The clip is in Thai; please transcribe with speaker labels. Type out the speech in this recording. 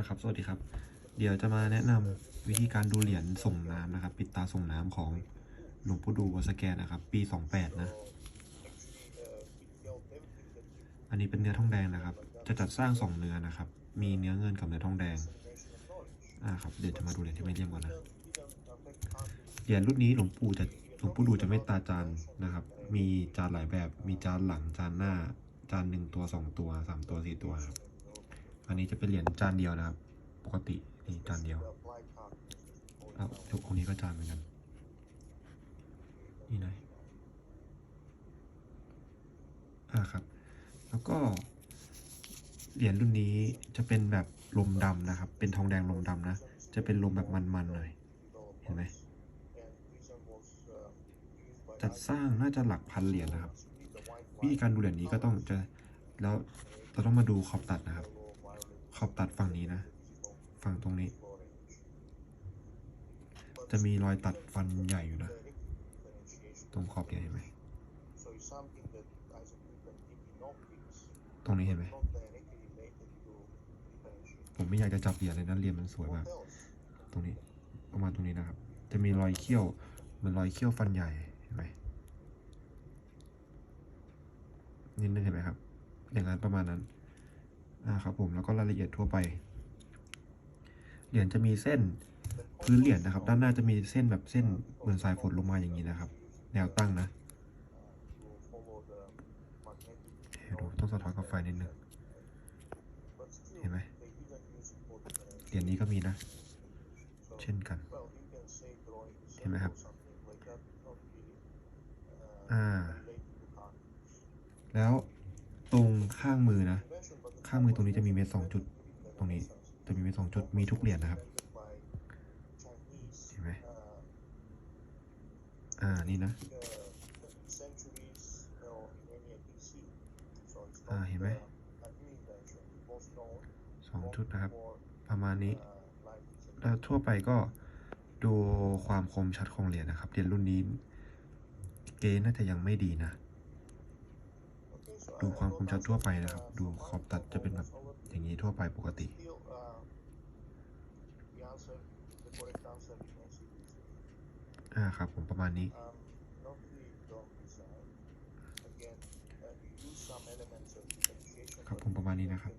Speaker 1: อะครับ สวัสดีครับ เดี๋ยวจะมาแนะนำวิธีการดูเหรียญส่งน้ำนะครับ ปิดตาส่งน้ำของหลวงปู่ดูวัสแกนนะครับ ปี28นะ อันนี้เป็นเนื้อทองแดงนะครับ จะจัดสร้างสองเนื้อนะครับ มีเนื้อเงินกับเนื้อทองแดง อ่าครับ เดี๋ยวจะมาดูเหรียญที่ไม่เลี่ยมก่อนนะ เหรียญรุ่นนี้หลวงปู่จะหลวงปู่ดูจะไม่ตาจานนะครับ มีจานหลายแบบ มีจานหลังจานหน้า จานหนึ่งตัวสองตัวสามตัวสี่ตัวครับ อันนี้จะเป็นเหรียญจานเดียวนะครับ ปกตินี่จานเดียวอ้าวทุกองนี้ก็จานเหมือนกัน นี่นะอ่าครับ แล้วก็เหรียญรุ่นนี้จะเป็นแบบลมดำนะครับ เป็นทองแดงลมดำนะ จะเป็นลมแบบมันๆหน่อย เห็นไหม จัดสร้างน่าจะหลักพันเหรียญนะครับ วิธีการดูเหรียญนี้ก็ต้องจะ แล้วเราต้องมาดูขอบตัดนะครับ อบตัดฝั่งนี้นะ ฝั่งตรงนี้ จะมีรอยตัดฟันใหญ่อยู่นะ ตรงขอบเนี่เห็นไหมตรงนี้เห็นไหมผมไม่อยากจะจับเหรียญเลยนะเหรียญมันสวยมาก ตรงนี้ประมาณตรงนี้นะครับ จะมีรอยเขี้ยวเหมือนรอยเขี้ยวฟันใหญ่เห็นไหมนิดนึงเห็นไหมครับ อย่างนั้นประมาณนั้น อ่าครับผมแล้วก็รายละเอียดทั่วไป เหรียญจะมีเส้นพื้นเหรียญนะครับ ด้านหน้าจะมีเส้นแบบเส้นเหมือนสายฝนลงมาอย่างนี้นะครับ แนวตั้งนะเดี๋ยวดูต้องสะท้อนกับไฟนิดนึงเห็นไหมเหรียญนี้ก็มีนะ เช่นกัน เห็นไหมครับอ่า แล้วตรงข้างมือนะ ข้างมือตรงนี้จะมีเม็ดสองจุด ตรงนี้จะมีเม็ดสองจุด มีทุกเหรียญนะครับ เห็นไหมอ่า นี่นะ อ่า เห็นไหมสองจุดนะครับ ประมาณนี้ แล้วทั่วไปก็ดูความคมชัดของเหรียญนะครับ เหรียญรุ่นนี้ เกณฑ์น่าจะยังไม่ดีนะ ดูความคมชัดทั่วไปนะครับ ดูขอบตัดจะเป็นแบบอย่างนี้ทั่วไปปกติ อ่าครับผมประมาณนี้ ครับผมประมาณนี้นะครับ